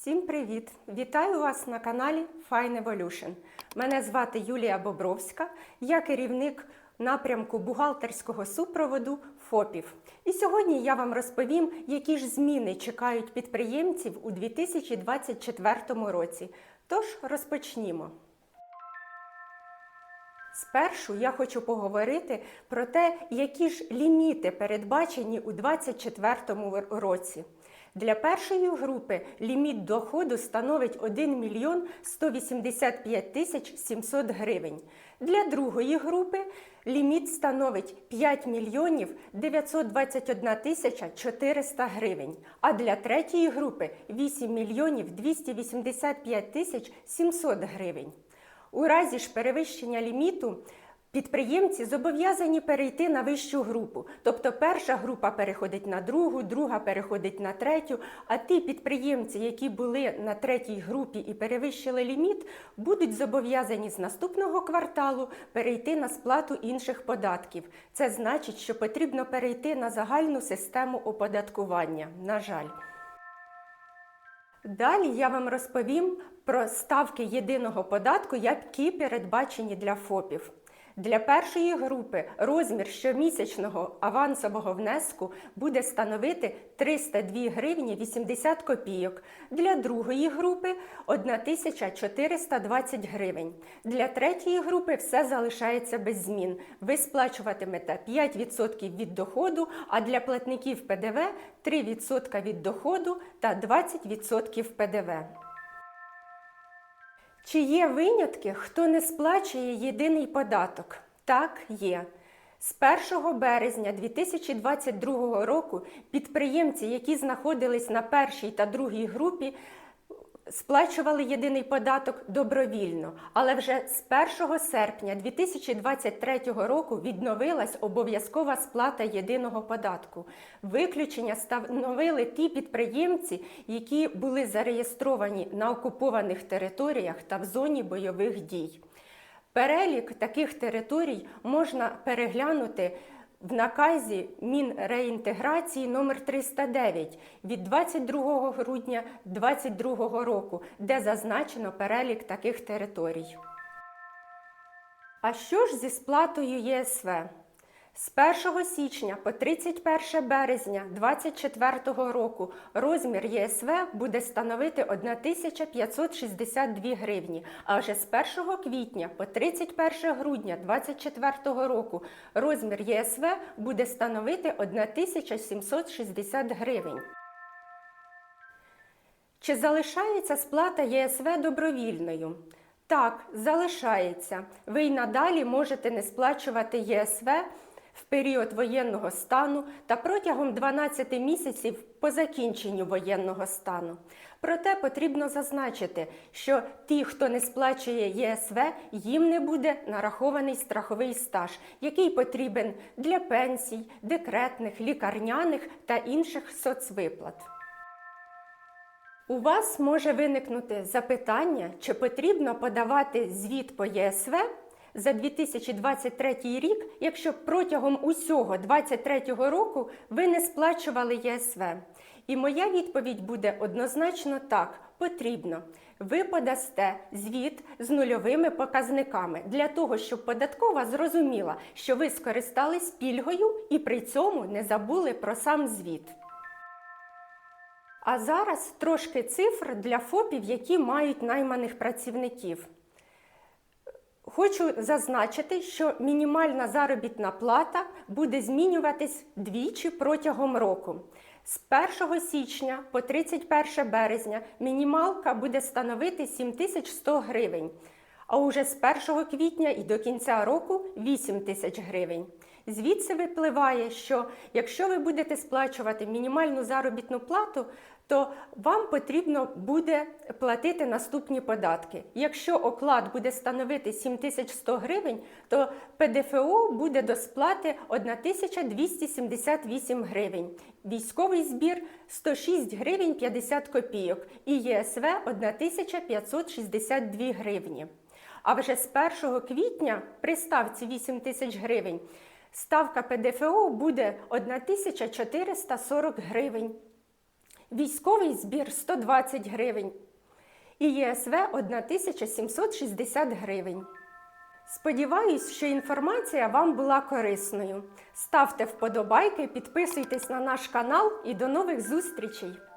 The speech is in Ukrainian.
Всім привіт! Вітаю вас на каналі Fine Evolution. Мене звати Юлія Бобровська, я керівник напрямку бухгалтерського супроводу ФОПів. І сьогодні я вам розповім, які ж зміни чекають підприємців у 2024 році. Тож розпочнімо. Спершу я хочу поговорити про те, які ж ліміти передбачені у 2024 році. Для першої групи ліміт доходу становить 1 мільйон 185 тисяч 700 гривень. Для другої групи ліміт становить 5 мільйонів 921 тисяча 400 гривень. А для третьої групи 8 мільйонів 285 тисяч 700 гривень. У разі ж перевищення ліміту підприємці зобов'язані перейти на вищу групу. Тобто перша група переходить на другу, друга переходить на третю. А ті підприємці, які були на третій групі і перевищили ліміт, будуть зобов'язані з наступного кварталу перейти на сплату інших податків. Це значить, що потрібно перейти на загальну систему оподаткування. На жаль. Далі я вам розповім про ставки єдиного податку, які передбачені для ФОПів. Для першої групи розмір щомісячного авансового внеску буде становити 302 гривні 80 копійок. Для другої групи 1420 гривень. Для третьої групи все залишається без змін. Ви сплачуватимете 5% від доходу, а для платників ПДВ 3% від доходу та 20% ПДВ. Чи є винятки, хто не сплачує єдиний податок? Так, є. З 1 березня 2022 року підприємці, які знаходились на першій та другій групі, сплачували єдиний податок добровільно, але вже з 1 серпня 2023 року відновилась обов'язкова сплата єдиного податку. Виключення становили ті підприємці, які були зареєстровані на окупованих територіях та в зоні бойових дій. Перелік таких територій можна переглянути в наказі Мінреінтеграції номер 309 від 22 грудня 2022 року, де зазначено перелік таких територій. А що ж зі сплатою ЄСВ? З 1 січня по 31 березня 2024 року розмір ЄСВ буде становити 1562 гривні, а вже з 1 квітня по 31 грудня 2024 року розмір ЄСВ буде становити 1760 гривень. Чи залишається сплата ЄСВ добровільною? Так, залишається. Ви й надалі можете не сплачувати ЄСВ в період воєнного стану та протягом 12 місяців по закінченню воєнного стану. Проте потрібно зазначити, що ті, хто не сплачує ЄСВ, їм не буде нарахований страховий стаж, який потрібен для пенсій, декретних, лікарняних та інших соцвиплат. У вас може виникнути запитання, чи потрібно подавати звіт по ЄСВ за 2023 рік, якщо протягом усього 2023 року ви не сплачували ЄСВ. І моя відповідь буде однозначно так: потрібно. Ви подасте звіт з нульовими показниками для того, щоб податкова зрозуміла, що ви скористались пільгою і при цьому не забули про сам звіт. А зараз трошки цифр для ФОПів, які мають найманих працівників. Хочу зазначити, що мінімальна заробітна плата буде змінюватись двічі протягом року. З 1 січня по 31 березня мінімалка буде становити 7100 гривень, а уже з 1 квітня і до кінця року 8 тисяч гривень. Звідси випливає, що якщо ви будете сплачувати мінімальну заробітну плату, то вам потрібно буде платити наступні податки. Якщо оклад буде становити 7100 гривень, то ПДФО буде до сплати 1278 гривень, військовий збір 106 гривень 50 копійок і ЄСВ 1562 гривні. А вже з 1 квітня при ставці 8 тисяч гривень ставка ПДФО буде 1440 гривень. Військовий збір 120 гривень і ЄСВ 1760 гривень. Сподіваюсь, що інформація вам була корисною. Ставте вподобайки, підписуйтесь на наш канал і до нових зустрічей!